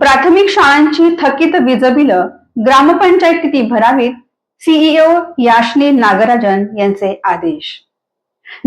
प्राथमिक शाळांची थकीत वीज बिलं किती भरावीत सीईओ याशनी नागराजन यांचे आदेश.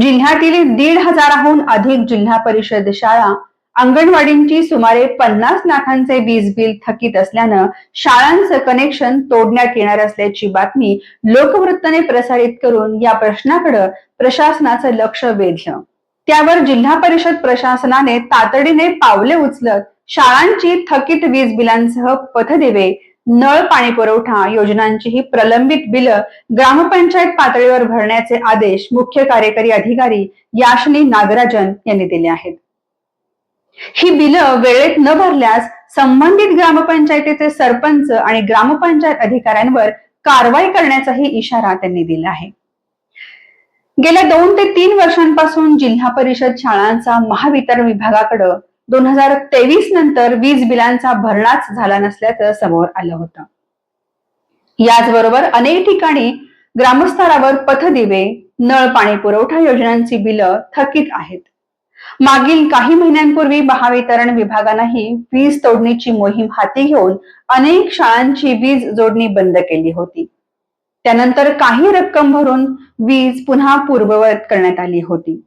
जिल्ह्यातील दीड हजाराहून अधिक जिल्हा परिषद शाळा अंगणवाडींची सुमारे पन्नास लाखांचे वीज बिल थकीत असल्यानं शाळांचं कनेक्शन तोडण्यात येणार असल्याची बातमी लोकवृत्तने प्रसारित करून या प्रश्नाकडे प्रशासनाचं लक्ष वेधलं. त्यावर जिल्हा परिषद प्रशासनाने तातडीने पावले उचलत शाळांची थकीत वीज बिलांसह पथदिवे नळ पाणी पुरवठा योजनांचीही प्रलंबित बिलं ग्रामपंचायत पातळीवर भरण्याचे आदेश मुख्य कार्यकारी अधिकारी याशनी नागराजन यांनी दिले आहेत. ही बिलं वेळेत न भरल्यास संबंधित ग्रामपंचायतीचे सरपंच आणि ग्रामपंचायत अधिकाऱ्यांवर कारवाई करण्याचाही इशारा त्यांनी दिला आहे. गेल्या दोन ते तीन वर्षांपासून जिल्हा परिषद शाळांचा महावितरण विभागाकडे दोन हजार तेवीस नंतर वीज बिलांचा भरणाच झाला नसल्याचं समोर आलं होतं. याचबरोबर अनेक ठिकाणी ग्रामस्तरावर पथदिवे नळ पाणी पुरवठा योजनांची बिलं थकीत आहेत. मागील काही महिन्यांपूर्वी महावितरण विभागानंही वीज तोडणीची मोहीम हाती घेऊन अनेक शाळांची वीज जोडणी बंद केली होती. त्यानंतर काही रक्कम भरून वीज पुन्हा पूर्ववत करण्यात आली होती.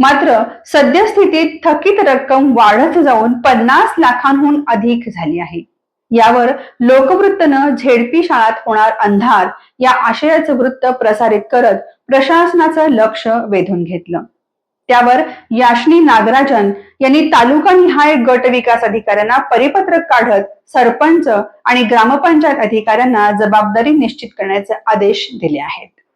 मात्र सद्यस्थितीत थकीत रक्कम वाढत जाऊन पन्नास लाखांहून अधिक झाली आहे. यावर लोकवृत्तनं झेडपी शाळात होणार अंधार या आशयाचं वृत्त प्रसारित करत प्रशासनाचं लक्ष वेधून घेतलं. त्यावर याशनी नागराजन यांनी तालुका निहाय गट विकास अधिकाऱ्यांना परिपत्रक काढत सरपंच आणि ग्रामपंचायत अधिकाऱ्यांना जबाबदारी निश्चित करण्याचे आदेश दिले आहेत.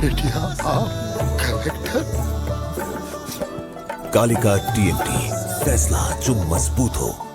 बेटिया आप कलेक्टर कालिका टीएमटी फैसला जो मजबूत हो.